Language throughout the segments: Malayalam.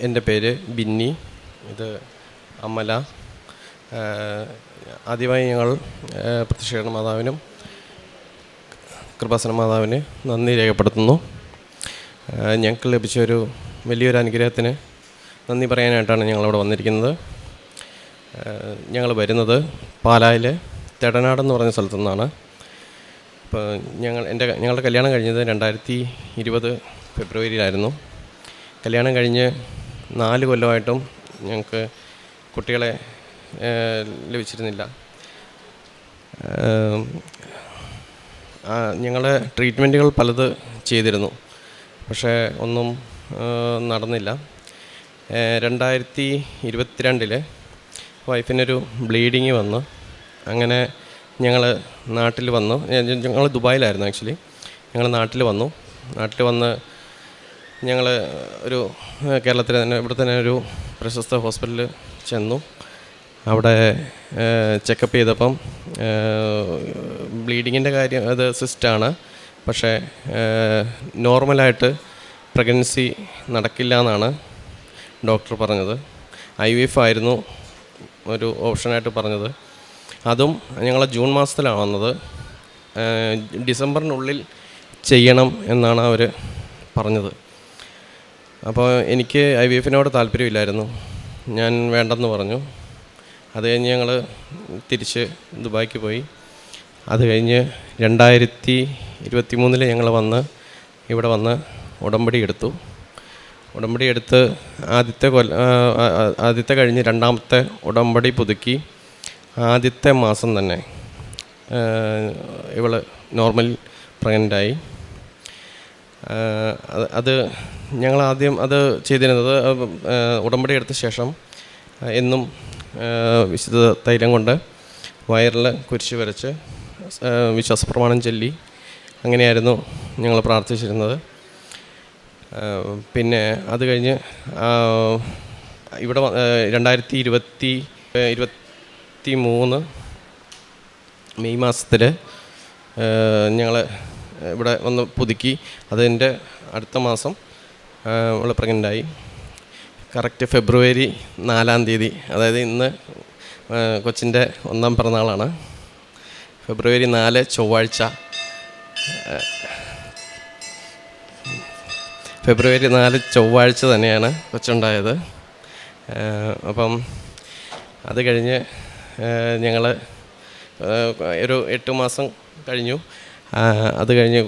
എന്റെ പേര് ബിന്നി. ഇത് അമല. ആദ്യമായി ഞങ്ങൾ പ്രതിഷേധ മാതാവിനും കൃപാസന മാതാവിന് നന്ദി രേഖപ്പെടുത്തുന്നു. ഞങ്ങൾക്ക് ലഭിച്ച ഒരു വലിയൊരു അനുഗ്രഹത്തിന് നന്ദി പറയാനായിട്ടാണ് ഞങ്ങളിവിടെ വന്നിരിക്കുന്നത്. ഞങ്ങൾ വരുന്നത് പാലായിലെ തെടനാടെന്ന് പറഞ്ഞ സ്ഥലത്തു നിന്നാണ്. ഇപ്പോൾ ഞങ്ങൾ എന്റെ ഞങ്ങളുടെ കല്യാണം കഴിഞ്ഞത് രണ്ടായിരത്തി ഇരുപത് ഫെബ്രുവരിയിലായിരുന്നു. കല്യാണം കഴിഞ്ഞ് നാല് കൊല്ലമായിട്ടും ഞങ്ങൾക്ക് കുട്ടികളെ ലഭിച്ചിരുന്നില്ല. ഞങ്ങൾ ട്രീറ്റ്മെന്റുകൾ പലത് ചെയ്തിരുന്നു. പക്ഷേ ഒന്നും നടന്നില്ല. രണ്ടായിരത്തി ഇരുപത്തിരണ്ടിൽ വൈഫിനൊരു ബ്ലീഡിങ് വന്ന്. അങ്ങനെ ഞങ്ങൾ നാട്ടിൽ വന്നു. ഞങ്ങൾ ദുബായിലായിരുന്നു ആക്ച്വലി. ഞങ്ങൾ നാട്ടിൽ വന്നു. നാട്ടിൽ വന്ന് ഞങ്ങൾ ഒരു കേരളത്തിലെ തന്നെ ഇവിടെ തന്നെ ഒരു പ്രശസ്ത ഹോസ്പിറ്റലിൽ ചെന്നു. അവിടെ ചെക്കപ്പ് ചെയ്തപ്പം ബ്ലീഡിങ്ങിന്റെ കാര്യം അത് സിസ്റ്റാണ്. പക്ഷേ നോർമലായിട്ട് പ്രഗ്നൻസി നടക്കില്ല എന്നാണ് ഡോക്ടർ പറഞ്ഞത്. ഐ വി എഫ് ആയിരുന്നു ഒരു ഓപ്ഷനായിട്ട് പറഞ്ഞത്. അതും ഞങ്ങൾ ജൂൺ മാസത്തിലാണ് വന്നത്. ഡിസംബറിനുള്ളിൽ ചെയ്യണം എന്നാണ് അവർ പറഞ്ഞത്. അപ്പോൾ എനിക്ക് ഐ വി എഫിനോട് താല്പര്യമില്ലായിരുന്നു. ഞാൻ വേണ്ടെന്ന് പറഞ്ഞു. അത് കഴിഞ്ഞ് ഞങ്ങൾ തിരിച്ച് ദുബായ്ക്ക് പോയി. അത് കഴിഞ്ഞ് രണ്ടായിരത്തി ഇരുപത്തി മൂന്നിൽ ഞങ്ങൾ വന്ന് ഇവിടെ വന്ന് ഉടമ്പടി എടുത്തു. ഉടമ്പടി എടുത്ത് ആദ്യത്തെ ആ, ആദ്യത്തെ കഴിഞ്ഞ് രണ്ടാമത്തെ ഉടമ്പടി പുതുക്കി ആദ്യത്തെ മാസം തന്നെ ഇവൾ നോർമൽ പ്രഗ്നന്റായി. അത് ഞങ്ങൾ ആദ്യം അത് ചെയ്തിരുന്നത് ഉടമ്പടി എടുത്ത ശേഷം എന്നും വിശുദ്ധ തൈലം കൊണ്ട് വയറിൽ കുരിശ് വരച്ച് വിശ്വാസ വിശ്വാസപ്രമാണം ചൊല്ലി അങ്ങനെയായിരുന്നു ഞങ്ങൾ പ്രാർത്ഥിച്ചിരുന്നത്. പിന്നെ അത് കഴിഞ്ഞ് ഇവിടെ രണ്ടായിരത്തി ഇരുപത്തി ഇരുപത്തി മൂന്ന് മെയ് മാസത്തിൽ ഞങ്ങൾ ഇവിടെ വന്ന് പുതുക്കി. അതിന്റെ അടുത്ത മാസം അവൾ പ്രഗ്നന്റായി കറക്റ്റ് ഫെബ്രുവരി നാലാം തീയതി. അതായത് ഇന്ന് കൊച്ചിന്റെ ഒന്നാം പിറന്നാളാണ്. ഫെബ്രുവരി നാല് ചൊവ്വാഴ്ച ഫെബ്രുവരി നാല് ചൊവ്വാഴ്ച തന്നെയാണ് കൊച്ചുണ്ടായത്. അപ്പം അത് കഴിഞ്ഞ് ഞങ്ങൾ ഒരു എട്ട് മാസം കഴിഞ്ഞു. അത് കഴിഞ്ഞ്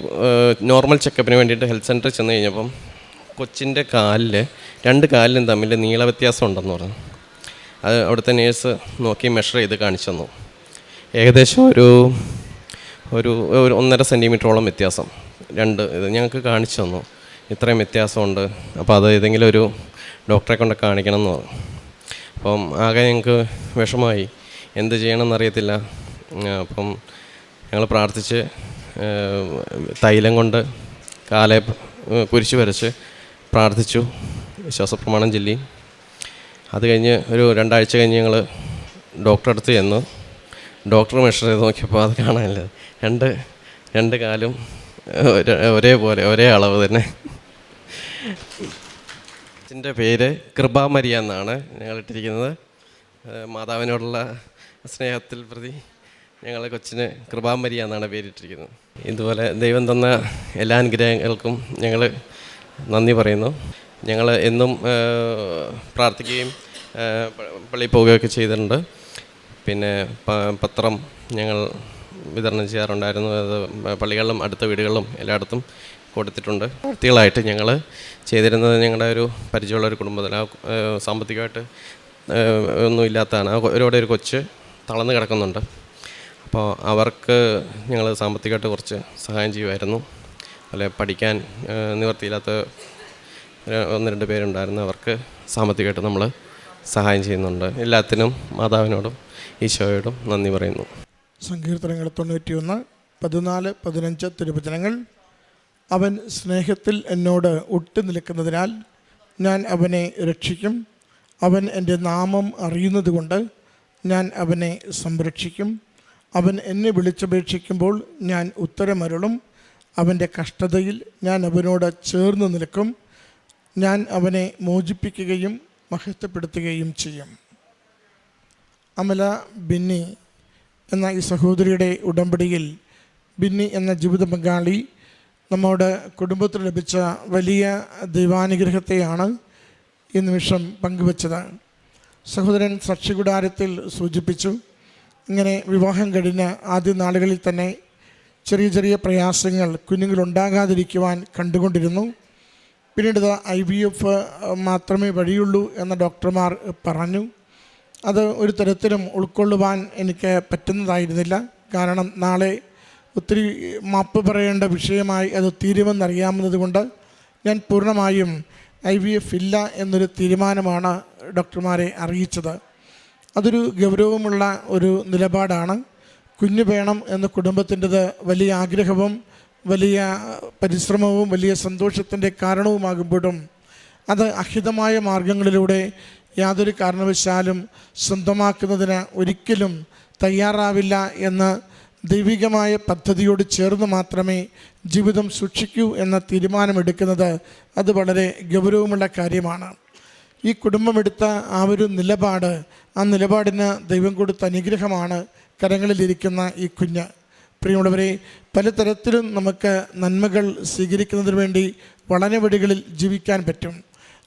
നോർമൽ ചെക്കപ്പിന് വേണ്ടിയിട്ട് ഹെൽത്ത് സെന്ററിൽ ചെന്ന് കഴിഞ്ഞപ്പം കൊച്ചിന്റെ കാലിൽ രണ്ട് കാലിലും തമ്മിൽ നീള വ്യത്യാസം ഉണ്ടെന്ന് പറഞ്ഞു. അത് അവിടുത്തെ നേഴ്സ് നോക്കി മെഷർ ചെയ്ത് കാണിച്ചു തന്നു. ഏകദേശം ഒരു ഒരു ഒരു ഒന്നര സെന്റിമീറ്ററോളം വ്യത്യാസം. രണ്ട് ഇത് ഞങ്ങൾക്ക് കാണിച്ചു തന്നു. ഇത്രയും വ്യത്യാസമുണ്ട്. അപ്പോൾ അത് ഏതെങ്കിലും ഒരു ഡോക്ടറെ കൊണ്ട് കാണിക്കണം എന്ന് പറഞ്ഞു. അപ്പം ആകെ ഞങ്ങൾക്ക് വിഷമമായി. എന്ത് ചെയ്യണമെന്നറിയത്തില്ല അപ്പം ഞങ്ങൾ പ്രാർത്ഥിച്ച് തൈലം കൊണ്ട് കാലെ കുരിശ് വരച്ച് പ്രാർത്ഥിച്ചു വിശ്വാസപ്രമാണം ചൊല്ലി. അത് കഴിഞ്ഞ് ഒരു രണ്ടാഴ്ച കഴിഞ്ഞ് ഞങ്ങൾ ഡോക്ടറെ അടുത്ത് ചെന്നു. ഡോക്ടർ മെഷർ ചെയ്ത് നോക്കിയപ്പോൾ അത് കാണാനില്ല. രണ്ട് രണ്ട് കാലും ഒരേപോലെ ഒരേ അളവ് തന്നെ. അച്ഛന്റെ പേര് കൃപാമരിയ എന്നാണ് ഞങ്ങൾ ഇട്ടിരിക്കുന്നത്. മാതാവിനോടുള്ള സ്നേഹത്തിൽ പ്രതി ഞങ്ങളെ കൊച്ചിന് കൃപാമരിയ എന്നാണ് പേരിട്ടിരിക്കുന്നത്. ഇതുപോലെ ദൈവം തന്ന എല്ലാ അനുഗ്രഹങ്ങൾക്കും ഞങ്ങൾ നന്ദി പറയുന്നു. ഞങ്ങൾ എന്നും പ്രാർത്ഥിക്കുകയും പള്ളി പോവുകയൊക്കെ ചെയ്തിട്ടുണ്ട്. പിന്നെ പത്രം ഞങ്ങൾ വിതരണം ചെയ്യാറുണ്ടായിരുന്നു. അത് പള്ളികളിലും അടുത്ത വീടുകളിലും എല്ലായിടത്തും കൊടുത്തിട്ടുണ്ട്. പ്രവൃത്തികളായിട്ട് ഞങ്ങൾ ചെയ്തിരുന്നത് ഞങ്ങളുടെ ഒരു പരിചയമുള്ള ഒരു കുടുംബത്തിൽ ആ സാമ്പത്തികമായിട്ട് ഒന്നും ഇല്ലാത്തതാണ്. ഒരുപാട് ഒരു കൊച്ച് തളർന്ന് കിടക്കുന്നുണ്ട്. അപ്പോൾ അവർക്ക് ഞങ്ങൾ സാമ്പത്തികമായിട്ട് കുറച്ച് സഹായം ചെയ്യുമായിരുന്നു. അതുപോലെ പഠിക്കാൻ നിവർത്തിയില്ലാത്ത ഒന്ന് രണ്ട് പേരുണ്ടായിരുന്നു. അവർക്ക് സാമ്പത്തികമായിട്ട് നമ്മൾ സഹായം ചെയ്യുന്നുണ്ട്. എല്ലാത്തിനും മാതാവിനോടും ഈശോയോടും നന്ദി പറയുന്നു. സങ്കീർത്തനങ്ങൾ തൊണ്ണൂറ്റിയൊന്ന് പതിനാല് പതിനഞ്ച് തിരുവചനങ്ങൾ. അവൻ സ്നേഹത്തിൽ എന്നോട് ഒട്ടു നിൽക്കുന്നതിനാൽ ഞാൻ അവനെ രക്ഷിക്കും. അവൻ എന്റെ നാമം അറിയുന്നതുകൊണ്ട് ഞാൻ അവനെ സംരക്ഷിക്കും. അവൻ എന്നെ വിളിച്ചപേക്ഷിക്കുമ്പോൾ ഞാൻ ഉത്തരമരുളും. അവന്റെ കഷ്ടതയിൽ ഞാൻ അവനോട് ചേർന്ന് നിൽക്കും. ഞാൻ അവനെ മോചിപ്പിക്കുകയും മഹത്വപ്പെടുത്തുകയും ചെയ്യും. അമല ബിന്നി എന്ന ഈ സഹോദരിയുടെ ഉടമ്പടിയിൽ ബിന്നി എന്ന ജീവിത പങ്കാളി നമ്മുടെ കുടുംബത്തിൽ ലഭിച്ച വലിയ ദൈവാനുഗ്രഹത്തെയാണ് ഈ നിമിഷം പങ്കുവച്ചത്. സഹോദരൻ സാക്ഷികുടാരത്തിൽ സൂചിപ്പിച്ചു ഇങ്ങനെ വിവാഹം കഴിഞ്ഞ ആദ്യ നാളുകളിൽ തന്നെ ചെറിയ ചെറിയ പ്രയാസങ്ങൾ കുഞ്ഞുങ്ങളുണ്ടാകാതിരിക്കുവാൻ കണ്ടുകൊണ്ടിരുന്നു. പിന്നീട് ഐ വി എഫ് മാത്രമേ വഴിയുള്ളൂ എന്ന ഡോക്ടർമാർ പറഞ്ഞു. അത് ഒരു തരത്തിലും ഉൾക്കൊള്ളുവാൻ എനിക്ക് പറ്റുന്നതായിരുന്നില്ല. കാരണം നാളെ ഒത്തിരി മാപ്പ് പറയേണ്ട വിഷയമായി അത് തീരുമെന്നറിയാമെന്നതുകൊണ്ട് ഞാൻ പൂർണമായും ഐ വി എഫ് ഇല്ല എന്നൊരു തീരുമാനമാണ് ഡോക്ടർമാരെ അറിയിച്ചത്. അതൊരു ഗൗരവമുള്ള ഒരു നിലപാടാണ്. കുഞ്ഞു വേണം എന്ന കുടുംബത്തിന്റെത് വലിയ ആഗ്രഹവും വലിയ പരിശ്രമവും വലിയ സന്തോഷത്തിന്റെ കാരണവുമാകുമ്പോഴും അത് അഹിതമായ മാർഗങ്ങളിലൂടെ യാതൊരു കാരണവശാലും സ്വന്തമാക്കുന്നതിന് ഒരിക്കലും തയ്യാറാവില്ല എന്ന് ദൈവികമായ പദ്ധതിയോട് ചേർന്ന് മാത്രമേ ജീവിതം സൂക്ഷിക്കൂ എന്ന തീരുമാനമെടുക്കുന്നത് അത് വളരെ ഗൗരവമുള്ള കാര്യമാണ്. ഈ കുടുംബമെടുത്ത ആ ഒരു നിലപാട് ആ നിലപാടിന് ദൈവം കൊടുത്ത അനുഗ്രഹമാണ് കരങ്ങളിലിരിക്കുന്ന ഈ കുഞ്ഞ്. പ്രിയമുള്ളവരെ പലതരത്തിലും നമുക്ക് നന്മകൾ സ്വീകരിക്കുന്നതിന് വേണ്ടി വളരെ വഴികളിൽ ജീവിക്കാൻ പറ്റും.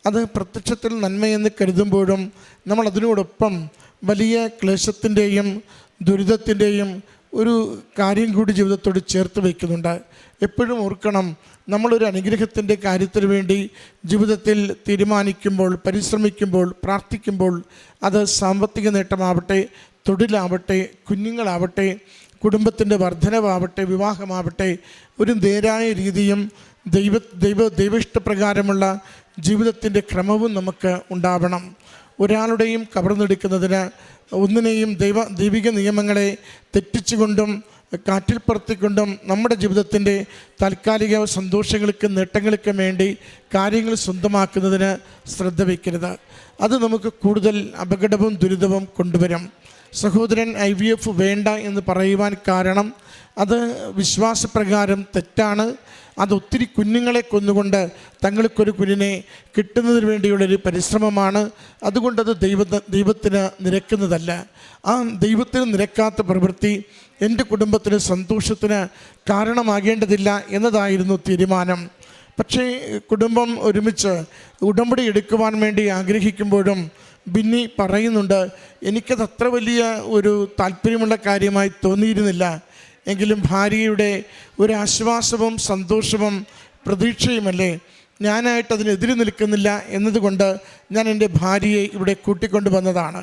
അത് പ്രത്യക്ഷത്തിൽ നന്മയെന്ന് കരുതുമ്പോഴും നമ്മൾ അതിനോടൊപ്പം വലിയ ക്ലേശത്തിന്റെയും ദുരിതത്തിന്റെയും ഒരു കാര്യം കൂടി ജീവിതത്തോട് ചേർത്ത് വയ്ക്കുന്നുണ്ട്. എപ്പോഴും ഓർക്കണം നമ്മളൊരു അനുഗ്രഹത്തിന്റെ കാര്യത്തിന് വേണ്ടി ജീവിതത്തിൽ തീരുമാനിക്കുമ്പോൾ പരിശ്രമിക്കുമ്പോൾ പ്രാർത്ഥിക്കുമ്പോൾ അത് സാമ്പത്തിക നേട്ടമാവട്ടെ തൊഴിലാവട്ടെ കുഞ്ഞുങ്ങളാവട്ടെ കുടുംബത്തിന്റെ വർധനവാവട്ടെ വിവാഹമാവട്ടെ ഒരു നേരായ രീതിയും ദൈവ ദൈവ ദൈവിഷ്ടപ്രകാരമുള്ള ജീവിതത്തിന്റെ ക്രമവും നമുക്ക് ഉണ്ടാവണം. ഒരാളുടെയും കവർന്നെടുക്കുന്നതിന് ഒന്നിനെയും ദൈവ ദൈവിക നിയമങ്ങളെ തെറ്റിച്ചുകൊണ്ടും കാറ്റിൽ പറത്തിക്കൊണ്ടും നമ്മുടെ ജീവിതത്തിന്റെ താൽക്കാലിക സന്തോഷങ്ങൾക്കും നേട്ടങ്ങൾക്കും വേണ്ടി കാര്യങ്ങൾ സ്വന്തമാക്കുന്നതിന് ശ്രദ്ധ വയ്ക്കരുത്. അത് നമുക്ക് കൂടുതൽ അപകടവും ദുരിതവും കൊണ്ടുവരും. സഹോദരൻ ഐ വി എഫ് വേണ്ട എന്ന് പറയുവാൻ കാരണം അത് വിശ്വാസപ്രകാരം തെറ്റാണ്. അത് ഒത്തിരി കുഞ്ഞുങ്ങളെ കൊന്നുകൊണ്ട് തങ്ങൾക്കൊരു കുഞ്ഞിനെ കിട്ടുന്നതിന് വേണ്ടിയുള്ളൊരു പരിശ്രമമാണ്. അതുകൊണ്ടത് ദൈവ ദൈവത്തിന് നിരക്കുന്നതല്ല. ആ ദൈവത്തിന് നിരക്കാത്ത പ്രവൃത്തി എന്റെ കുടുംബത്തിന് സന്തോഷത്തിന് കാരണമാകേണ്ടതില്ല എന്നതായിരുന്നു തീരുമാനം. പക്ഷേ കുടുംബം ഒരുമിച്ച് ഉടമ്പടി എടുക്കുവാൻ വേണ്ടി ആഗ്രഹിക്കുമ്പോഴും ബിന്നി പറയുന്നുണ്ട് എനിക്കത് അത്ര വലിയ ഒരു താല്പര്യമുള്ള കാര്യമായി തോന്നിയിരുന്നില്ല. എങ്കിലും ഭാര്യയുടെ ഒരു ആശ്വാസവും സന്തോഷവും പ്രതീക്ഷയുമല്ലേ? ഞാനായിട്ട് അതിനെതിരെ നിൽക്കുന്നില്ല എന്നതുകൊണ്ട് ഞാൻ എന്റെ ഭാര്യയെ ഇവിടെ കൂട്ടിക്കൊണ്ടു വന്നതാണ്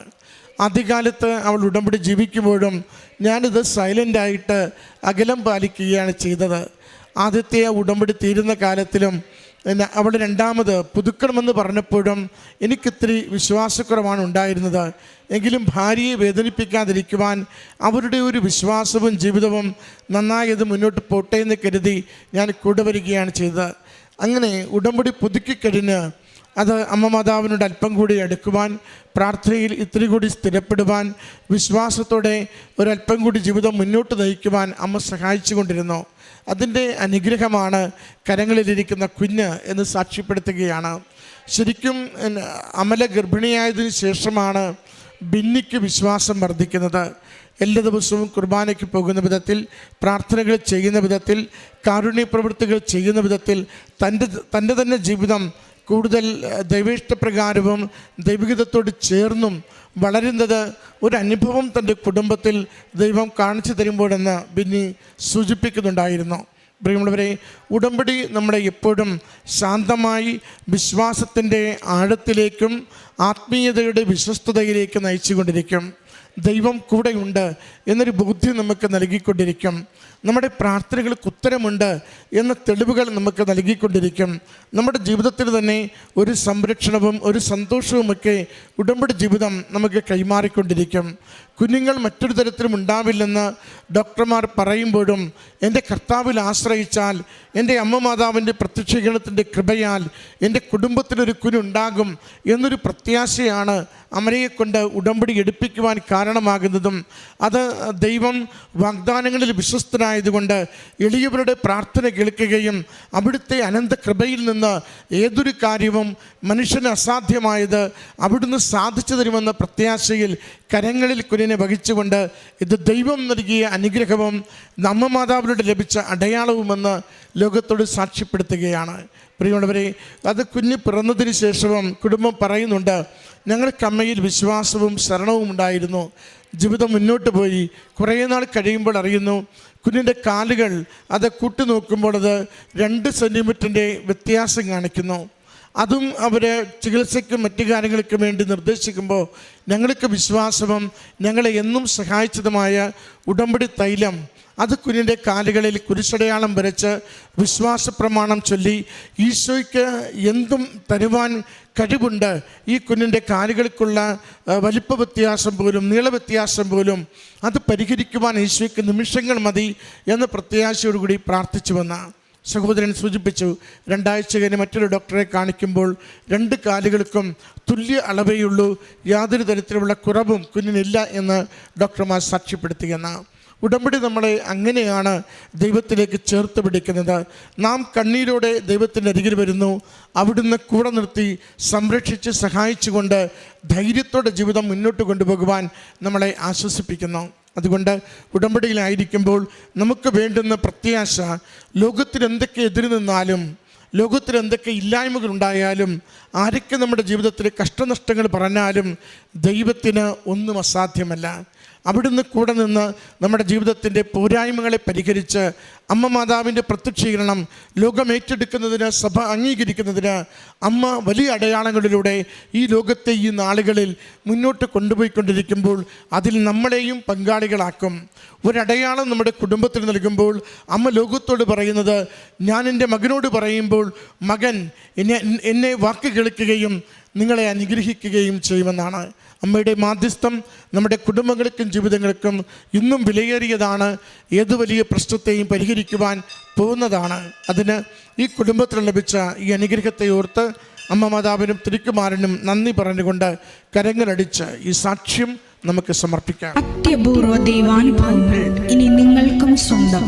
ആദ്യകാലത്ത് അവൾ ഉടമ്പടി ജീവിക്കുമ്പോഴും ഞാനിത് സൈലന്റായിട്ട് അകലം പാലിക്കുകയാണ് ചെയ്തത്. ആദ്യത്തെ ഉടമ്പടി തീരുന്ന കാലത്തിലും അവൾ രണ്ടാമത് പുതുക്കണമെന്ന് പറഞ്ഞപ്പോഴും എനിക്കിത്തിരി വിശ്വാസക്കുറവാണ് ഉണ്ടായിരുന്നത്. എങ്കിലും ഭാര്യയെ വേദനിപ്പിക്കാതിരിക്കുവാൻ അവരുടെ ഒരു വിശ്വാസവും ജീവിതവും നന്നായത് മുന്നോട്ട് പോട്ടെ എന്ന് കരുതി ഞാൻ കൂടെ വരികയാണ് ചെയ്തത്. അങ്ങനെ ഉടമ്പടി പുതുക്കിക്കഴിഞ്ഞ് അത് അമ്മ മാതാവിനോട് അല്പം കൂടി അടുക്കുവാൻ പ്രാർത്ഥനയിൽ ഇത്തിരി കൂടി സ്ഥിരപ്പെടുവാൻ വിശ്വാസത്തോടെ ഒരല്പം കൂടി ജീവിതം മുന്നോട്ട് നയിക്കുവാൻ അമ്മ സഹായിച്ചു കൊണ്ടിരുന്നു അതിന്റെ അനുഗ്രഹമാണ് കരങ്ങളിലിരിക്കുന്ന കുഞ്ഞ് എന്ന് സാക്ഷ്യപ്പെടുത്തുകയാണ്. ശരിക്കും അമല ഗർഭിണിയായതിനു ശേഷമാണ് ബിന്നിക്ക് വിശ്വാസം വർദ്ധിക്കുന്നത്. എല്ലാ ദിവസവും കുർബാനയ്ക്ക് പോകുന്ന വിധത്തിൽ പ്രാർത്ഥനകൾ ചെയ്യുന്ന വിധത്തിൽ കാരുണ്യ പ്രവൃത്തികൾ ചെയ്യുന്ന വിധത്തിൽ തന്റെ തന്റെ തന്നെ ജീവിതം കൂടുതൽ ദൈവേഷ്ടപ്രകാരവും ദൈവികതത്തോട് ചേർന്നും വളരുന്നത് ഒരു അനുഭവം തന്റെ കുടുംബത്തിൽ ദൈവം കാണിച്ചു തരുമ്പോഴെന്ന് ബിന്നി സൂചിപ്പിക്കുന്നുണ്ടായിരുന്നു. പ്രിയമുള്ളവരെ ഉടമ്പടി നമ്മളെ എപ്പോഴും ശാന്തമായി വിശ്വാസത്തിന്റെ ആഴത്തിലേക്കും ആത്മീയതയുടെ വിശ്വസ്തതയിലേക്കും നയിച്ചുകൊണ്ടിരിക്കും. ദൈവം കൂടെയുണ്ട് എന്നൊരു ബോധ്യം നമുക്ക് നൽകിക്കൊണ്ടിരിക്കും. നമ്മുടെ പ്രാർത്ഥനകൾക്ക് ഉത്തരമുണ്ട് എന്ന തെളിവുകൾ നമുക്ക് നൽകിക്കൊണ്ടിരിക്കും. നമ്മുടെ ജീവിതത്തിൽ തന്നെ ഒരു സംരക്ഷണവും ഒരു സന്തോഷവുമൊക്കെ ഉടമ്പടി ജീവിതം നമുക്ക് കൈമാറിക്കൊണ്ടിരിക്കും. കുഞ്ഞുങ്ങൾ മറ്റൊരു തരത്തിലും ഉണ്ടാവില്ലെന്ന് ഡോക്ടർമാർ പറയുമ്പോഴും എന്റെ കർത്താവിൽ ആശ്രയിച്ചാൽ എന്റെ അമ്മ മാതാവിന്റെ പ്രത്യക്ഷീകരണത്തിന്റെ കൃപയാൽ എന്റെ കുടുംബത്തിനൊരു കുഞ്ഞുണ്ടാകും എന്നൊരു പ്രത്യാശയാണ് അമരയെ കൊണ്ട് ഉടമ്പടി എടുപ്പിക്കുവാൻ കാരണമാകുന്നതും. അത് ദൈവം വാഗ്ദാനങ്ങളിൽ വിശ്വസ്തനായതുകൊണ്ട് എളിയവരുടെ പ്രാർത്ഥന കേൾക്കുകയും അവിടുത്തെ അനന്ത കൃപയിൽ നിന്ന് ഏതൊരു കാര്യവും മനുഷ്യന് അസാധ്യമായത് അവിടുന്ന് സാധിച്ചു തരുമെന്ന പ്രത്യാശയിൽ കരങ്ങളിൽ കുഞ്ഞിനെ വഹിച്ചുകൊണ്ട് ഇത് ദൈവം നൽകിയ അനുഗ്രഹവും നമ്മ മാതാവിനോട് ലഭിച്ച അടയാളവുമെന്ന് ലോകത്തോട് സാക്ഷ്യപ്പെടുത്തുകയാണ്. പ്രിയമുള്ളവരെ അത് കുഞ്ഞ് പിറന്നതിന് ശേഷവും കുടുംബം പറയുന്നുണ്ട് ഞങ്ങൾക്ക് അമ്മയിൽ വിശ്വാസവും ശരണവും ഉണ്ടായിരുന്നു. ജീവിതം മുന്നോട്ട് പോയി. കുറേ നാൾ കഴിയുമ്പോൾ അറിയുന്നു കുഞ്ഞിന്റെ കാലുകൾ അത് കൂട്ടി നോക്കുമ്പോൾ അത് രണ്ട് സെന്റിമീറ്ററിന്റെ വ്യത്യാസം കാണിക്കുന്നു. അതും അവർ ചികിത്സയ്ക്കും മറ്റു കാര്യങ്ങൾക്കും വേണ്ടി നിർദ്ദേശിക്കുമ്പോൾ ഞങ്ങൾക്ക് വിശ്വാസവും ഞങ്ങളെ എന്നും സഹായിച്ചതുമായ ഉടമ്പടി തൈലം അത് കുഞ്ഞിന്റെ കാലുകളിൽ കുരിശടയാളം വരച്ച് വിശ്വാസ പ്രമാണം ചൊല്ലി ഈശോയ്ക്ക് എന്തും തരുവാൻ കഴിവുണ്ട്. ഈ കുഞ്ഞിന്റെ കാലുകൾക്കുള്ള വലിപ്പ വ്യത്യാസം പോലും നീളവ്യത്യാസം പോലും അത് പരിഹരിക്കുവാൻ ഈശോയ്ക്ക് നിമിഷങ്ങൾ മതി എന്ന പ്രത്യാശയോടുകൂടി പ്രാർത്ഥിച്ചു വന്ന സഹോദരൻ സൂചിപ്പിച്ചു. രണ്ടാഴ്ച കഴിഞ്ഞ് മറ്റൊരു ഡോക്ടറെ കാണിക്കുമ്പോൾ രണ്ട് കാലുകൾക്കും തുല്യ അളവേയുള്ളൂ യാതൊരു തരത്തിലുള്ള കുറവും കുഞ്ഞിനില്ല എന്ന് ഡോക്ടർമാർ സാക്ഷ്യപ്പെടുത്തിയെന്ന ഉടമ്പടി നമ്മളെ അങ്ങനെയാണ് ദൈവത്തിലേക്ക് ചേർത്ത് പിടിക്കുന്നത്. നാം കണ്ണീരോടെ ദൈവത്തിന്റെ അരികിൽ വരുന്നു. അവിടുന്ന് കൂടെ നിർത്തി സംരക്ഷിച്ച് സഹായിച്ചുകൊണ്ട് ധൈര്യത്തോടെ ജീവിതം മുന്നോട്ട് കൊണ്ടുപോകുവാൻ നമ്മളെ ആശ്വസിപ്പിക്കുന്നു. അതുകൊണ്ട് ഉടമ്പടിയിലായിരിക്കുമ്പോൾ നമുക്ക് വേണ്ടുന്ന പ്രത്യാശ ലോകത്തിൽ എന്തൊക്കെ എതിര് നിന്നാലും ലോകത്തിൽ എന്തൊക്കെ ഇല്ലായ്മകൾ ഉണ്ടായാലും ആരൊക്കെ നമ്മുടെ ജീവിതത്തിൽ കഷ്ടനഷ്ടങ്ങൾ പറഞ്ഞാലും ദൈവത്തിന് ഒന്നും അസാധ്യമല്ല. അവിടുന്ന് കൂടെ നിന്ന് നമ്മുടെ ജീവിതത്തിന്റെ പോരായ്മകളെ പരിഹരിച്ച് അമ്മ മാതാവിന്റെ പ്രത്യക്ഷീകരണം ലോകം ഏറ്റെടുക്കുന്നതിന് സഭ അംഗീകരിക്കുന്നതിന് അമ്മ വലിയ അടയാളങ്ങളിലൂടെ ഈ ലോകത്തെ ഈ നാളുകളിൽ മുന്നോട്ട് കൊണ്ടുപോയിക്കൊണ്ടിരിക്കുമ്പോൾ അതിൽ നമ്മളെയും പങ്കാളികളാക്കും. ഒരടയാളം നമ്മുടെ കുടുംബത്തിൽ നൽകുമ്പോൾ അമ്മ ലോകത്തോട് പറയുന്നത് ഞാൻ എന്റെ മകനോട് പറയുമ്പോൾ മകൻ എന്നെ എന്നെ വാക്ക് കേൾക്കുകയും നിങ്ങളെ അനുഗ്രഹിക്കുകയും ചെയ്യുമെന്നാണ്. അമ്മയുടെ മാധ്യസ്ഥം നമ്മുടെ കുടുംബങ്ങൾക്കും ജീവിതങ്ങൾക്കും ഇന്നും വിലയേറിയതാണ്. ഏത് വലിയ പ്രശ്നത്തെയും പരിഹരിക്കുവാൻ പോകുന്നതാണ്. അതിന് ഈ കുടുംബത്തിൽ ലഭിച്ച ഈ അനുഗ്രഹത്തെ ഓർത്ത് അമ്മ മാതാവിനും തിരുക്കുമാരനും നന്ദി പറഞ്ഞുകൊണ്ട് കരങ്ങളടിച്ച് ഈ സാക്ഷ്യം നമുക്ക് സമർപ്പിക്കാം. അത്യപൂർവ ദൈവാനുഭവങ്ങൾ ഇനി നിങ്ങൾക്കും സ്വന്തം.